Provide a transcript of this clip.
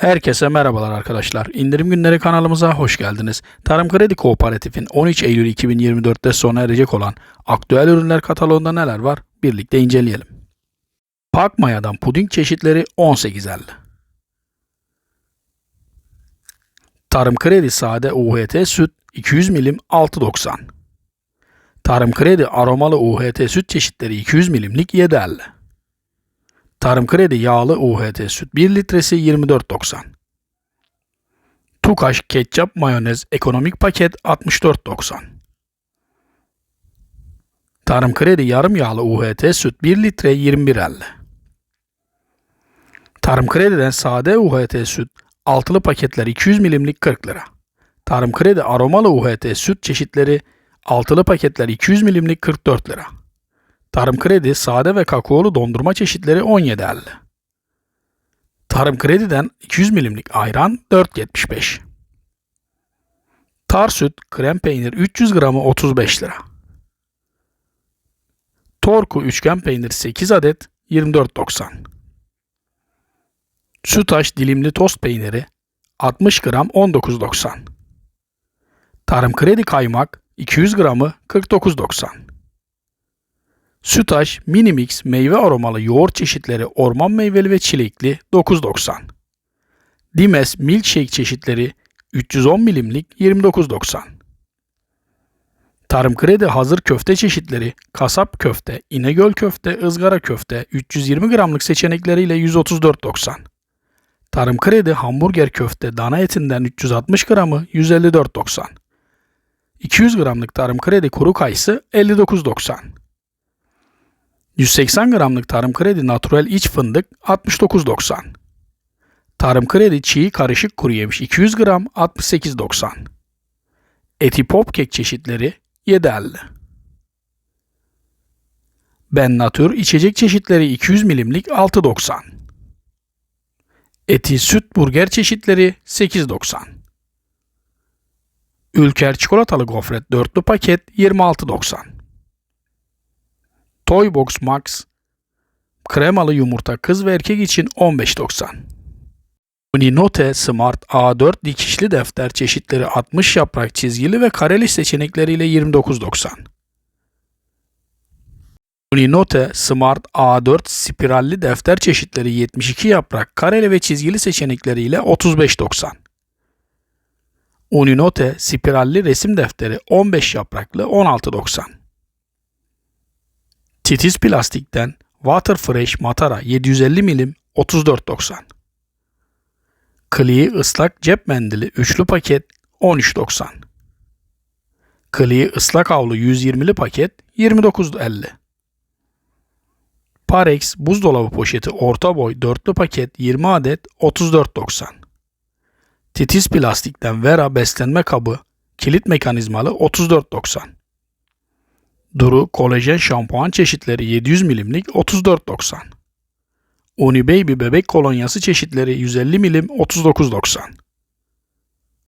Herkese merhabalar arkadaşlar. İndirim günleri kanalımıza hoş geldiniz. Tarım Kredi Kooperatif'in 13 Eylül 2024'te sona erecek olan aktüel ürünler kataloğunda neler var birlikte inceleyelim. Pak mayadan puding çeşitleri 18.50. Tarım Kredi sade UHT süt 200 milim 6.90. Tarım Kredi aromalı UHT süt çeşitleri 200 milimlik 7.50. Tarım Kredi yağlı UHT süt 1 litresi 24.90. Tukaş ketçap mayonez ekonomik paket 64.90. Tarım Kredi yarım yağlı UHT süt 1 litre 21.50. Tarım Kredi'den sade UHT süt altılı paketler 200 milimlik 40 lira. Tarım Kredi aromalı UHT süt çeşitleri altılı paketler 200 milimlik 44 lira. Tarım Kredi sade ve kakaolu dondurma çeşitleri 17.50. Tarım Kredi'den 200 milimlik ayran 4.75. Tar süt, krem peynir 300 gramı 35 lira. Torku üçgen peynir 8 adet 24.90. Sütaş dilimli tost peyniri 60 gram 19.90. Tarım Kredi kaymak 200 gramı 49.90. Sütaş Mini Mix meyve aromalı yoğurt çeşitleri orman meyveli ve çilekli 9.90. Dimes milkshake çeşitleri 310 milimlik 29.90. Tarım Kredi hazır köfte çeşitleri kasap köfte, İnegöl köfte, ızgara köfte 320 gramlık seçenekleriyle 134.90. Tarım Kredi hamburger köfte dana etinden 360 gramı 154.90. 200 gramlık Tarım Kredi kuru kayısı 59.90. 180 gramlık Tarım Kredi Natural iç fındık 69.90. Tarım Kredi çiğ karışık kuru yemiş 200 gram 68.90. Eti pop kek çeşitleri 7.50. Ben Natür içecek çeşitleri 200 milimlik 6.90. Eti süt burger çeşitleri 8.90. Ülker çikolatalı gofret dörtlü paket 26.90. Toybox Max kremalı yumurta kız ve erkek için 15.90. Uninote Smart A4 dikişli defter çeşitleri 60 yaprak çizgili ve kareli seçenekleriyle 29.90. Uninote Smart A4 spiralli defter çeşitleri 72 yaprak kareli ve çizgili seçenekleriyle 35.90. Uninote spiralli resim defteri 15 yapraklı 16.90. Titiz plastikten Water Fresh Matara 750 milim 34.90. Klee ıslak cep mendili üçlü paket 13.90. Klee ıslak havlu 120'li paket 29.50. Parex buzdolabı poşeti orta boy dörtlü paket 20 adet 34.90. Titiz plastikten Vera beslenme kabı kilit mekanizmalı 34.90. Duru kolajen şampuan çeşitleri 700 milimlik 34.90. Uni Baby bebek kolonyası çeşitleri 150 milim 39.90.